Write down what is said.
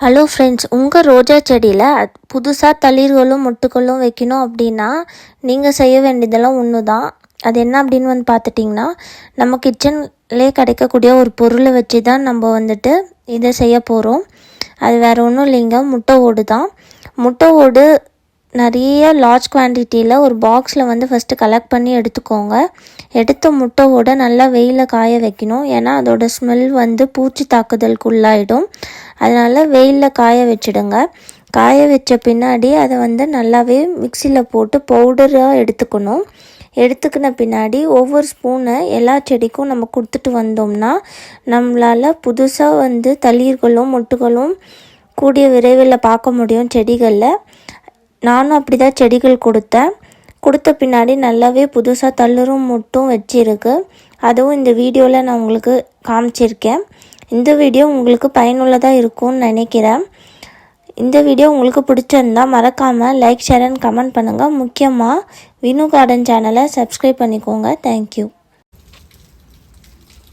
Hello friends உங்கள் ரோஜா செடியில் புதுசாக தளிர்களும் மொட்டுகளும் வைக்கணும் அப்படின்னா நீங்கள் செய்ய வேண்டியதெல்லாம் ஒன்று தான் அது என்ன அப்படின்னு வந்து பார்த்துட்டிங்கன்னா நம்ம கிச்சன்லேயே கிடைக்கக்கூடிய ஒரு பொருளை வச்சு தான் நம்ம வந்துட்டு இதை செய்ய போகிறோம் அது வேறு ஒன்றும் இல்லைங்க. முட்டை ஓடு தான் முட்டை ஓடு நிறைய லார்ஜ் குவான்டிட்டியில் ஒரு பாக்ஸில் வந்து ஃபஸ்ட்டு கலெக்ட் பண்ணி எடுத்துக்கோங்க. எடுத்த முட்டையோட நல்லா வெயிலில் காய வைக்கணும். ஏன்னா அதோட ஸ்மெல் வந்து பூச்சி தாக்குதலுக்கு உள்ளாயிடும் அதனால் வெயிலில் காய வச்சிடுங்க. காய வச்ச பின்னாடி அதை வந்து நல்லாவே மிக்சியில் போட்டு பவுடராக எடுத்துக்கணும். எடுத்துக்கின பின்னாடி ஒவ்வொரு ஸ்பூனை எல்லா செடிக்கும் நம்ம கொடுத்துட்டு வந்தோம்னா நம்மளால் புதுசாக வந்து தளிர்களும் மொட்டுகளும் கூடிய விரைவில் பார்க்க முடியும் செடிகளில். நானும் அப்படி தான் செடிகள் கொடுத்தேன். கொடுத்த பின்னாடி நல்லாவே புதுசாக தள்ளுரும் மொட்டும் வச்சிருக்கு. அதுவும் இந்த வீடியோவில் நான் உங்களுக்கு காமிச்சிருக்கேன். இந்த வீடியோ உங்களுக்கு பயனுள்ளதாக இருக்கும்னு நினைக்கிறேன். இந்த வீடியோ உங்களுக்கு பிடிச்சிருந்தா மறக்காமல் லைக் ஷேர் அண்ட் கமெண்ட் பண்ணுங்கள் முக்கியமாக வினு கார்டன் சேனலை சப்ஸ்கிரைப் பண்ணிக்கோங்க. Thank you